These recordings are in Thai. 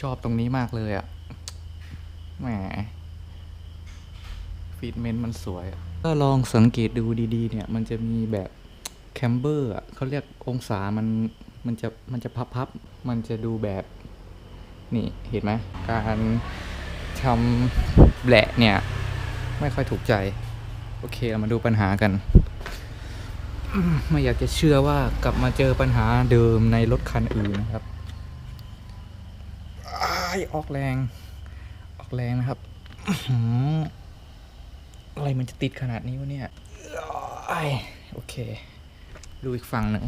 ชอบตรงนี้มากเลยอะ่ะ แหมฟีดเมนต์มันสวย ก็ลองสังเกตดูดีๆ เนี่ย มันจะมีแบบแคมเบอร์อะเขาเรียกองศามันมันจะมันจะพับๆ มันจะดูแบบนี่เห็นไหมการทำแบะเนี่ย ไม่ค่อยถูกใจ โอเคเรามาดูปัญหากัน ไม่อยากจะเชื่อว่ากลับมาเจอปัญหาเดิมในรถคันอื่นนะครับ อ้ออกแรง ออกแรงนะครับอะไรมันจะติดขนาดนี้วะเนี่ยไอโอเค ดูอีกฝั่งหนึ่ง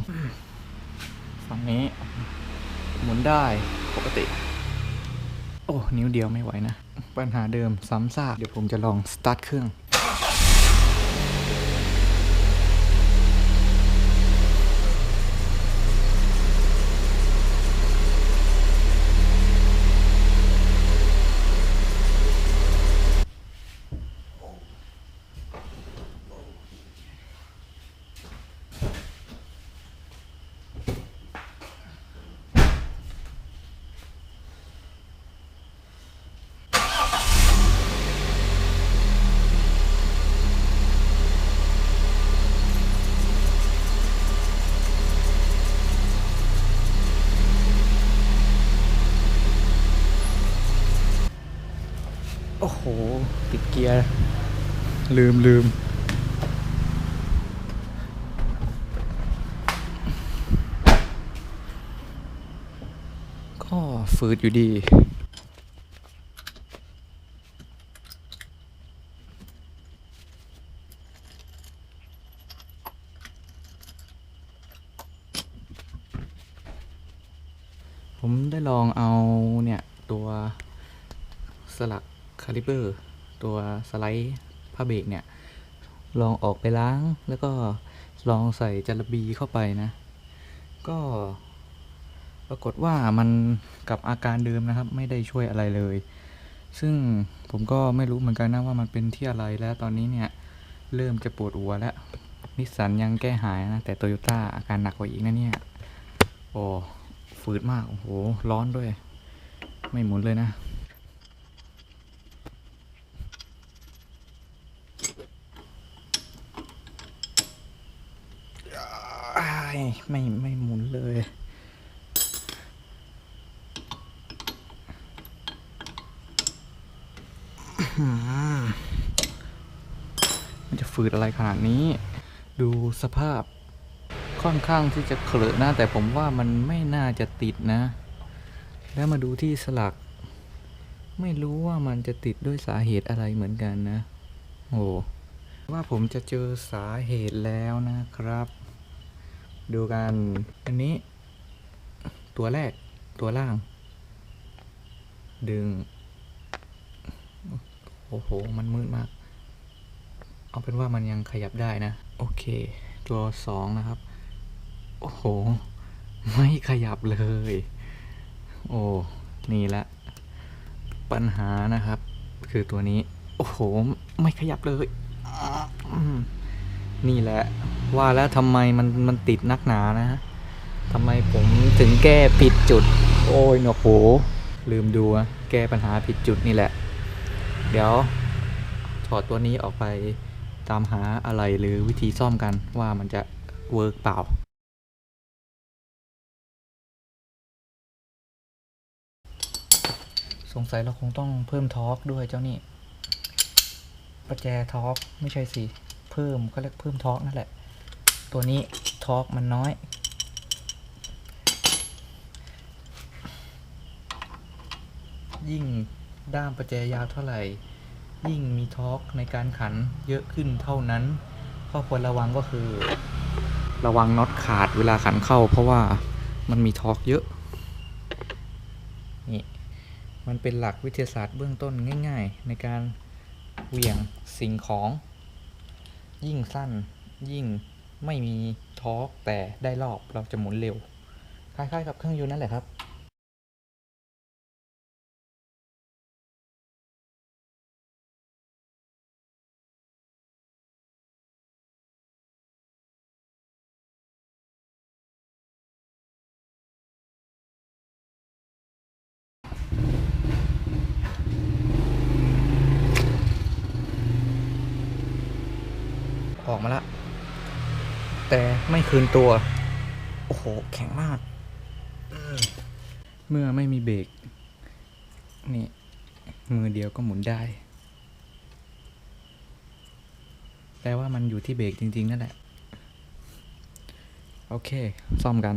ฝั่งนี้ หมุนได้ปกติ โอ้ นิ้วเดียวไม่ไหวนะ ปัญหาเดิมซ้ำซาก เดี๋ยวผมจะลองสตาร์ทเครื่อง โอ้โห ติดเกียร์ ลืมลืมก็ฝืดอยู่ดีผมได้ลองเอาเนี่ย ตัวสลัก คาลิเบอร์ตัวสไลด์ผ้าเบรกเนี่ย ลองออกไปล้าง แล้วก็ลองใส่จาระบีเข้าไปนะ ก็ปรากฏว่ามันกับอาการเดิมนะครับ ไม่ได้ช่วยอะไรเลย ซึ่งผมก็ไม่รู้เหมือนกันนะว่ามันเป็นที่อะไรแล้วตอนนี้เนี่ย เริ่มจะปวดหัวแล้วนิสสันยังแก้หายนะ แต่โตโยต้าอาการหนักกว่าอีกนะเนี่ย โอ้ฝืดมาก โอ้โห ร้อนด้วย ไม่หมุนเลยนะ อ้ายไม่ไม่หมุนเลย มันจะฝืดอะไรขนาดนี้ ดูสภาพค่อนข้างที่จะเขลอะนะ แต่ผมว่ามันไม่น่าจะติดนะ แล้วมาดูที่สลัก ไม่รู้ว่ามันจะติดด้วยสาเหตุอะไรเหมือนกันนะ โอ้ว่าผมจะเจอสาเหตุแล้วนะครับ ดูกัน อันนี้ ตัวแรกตัวล่าง ดึง โอ้โห มันมืดมาก เอาเป็นว่ามันยังขยับได้นะ โอเค ตัวสองนะครับ โอ้โห ไม่ขยับเลย โอ้ นี่ละ ปัญหานะครับ คือตัวนี้ โอ้โห ไม่ขยับเลย อืม นี่แหละ ว่าแล้วทำไมมันมันติดนักหนานะทำไมผมถึงแก้ผิดจุด โอ้ยโอ้โหลืมดูอะแก้ปัญหาผิดจุดนี่แหละ เดี๋ยวถอดตัวนี้ออกไปตามหาอะไรหรือวิธีซ่อมกันว่ามันจะเวิร์กเปล่า สงสัยเราคงต้องเพิ่มทอร์กด้วยเจ้านี่ประแจทอร์กไม่ใช่สิ พิ่มก็เรียกเพิ่มทอร์กนั่นแหละ ตัวนี้ทอร์กมันน้อย ยิ่งด้ามประแจยาวเท่าไหร่ ยิ่งมีทอร์กในการขันเยอะขึ้นเท่านั้น ข้อควรระวังก็คือ ระวังน็อตขาดเวลาขันเข้า เพราะว่ามันมีทอร์กเยอะ นี่ มันเป็นหลักวิทยาศาสตร์เบื้องต้นง่าย ๆ ในการเหวี่ยงสิ่งของ ยิ่งสั้น ยิ่งไม่มีทอร์กแต่ได้รอบเราจะหมุนเร็วคล้ายๆกับเครื่องยนต์นั่นแหละครับ ออกมาละแต่ไม่คืนตัว โอ้โห แข็งมาก เมื่อไม่มีเบรก นี่ มือเดียวก็หมุนได้ แปลว่ามันอยู่ที่เบรกจริง ๆ นั่นแหละ โอเค ซ่อมกัน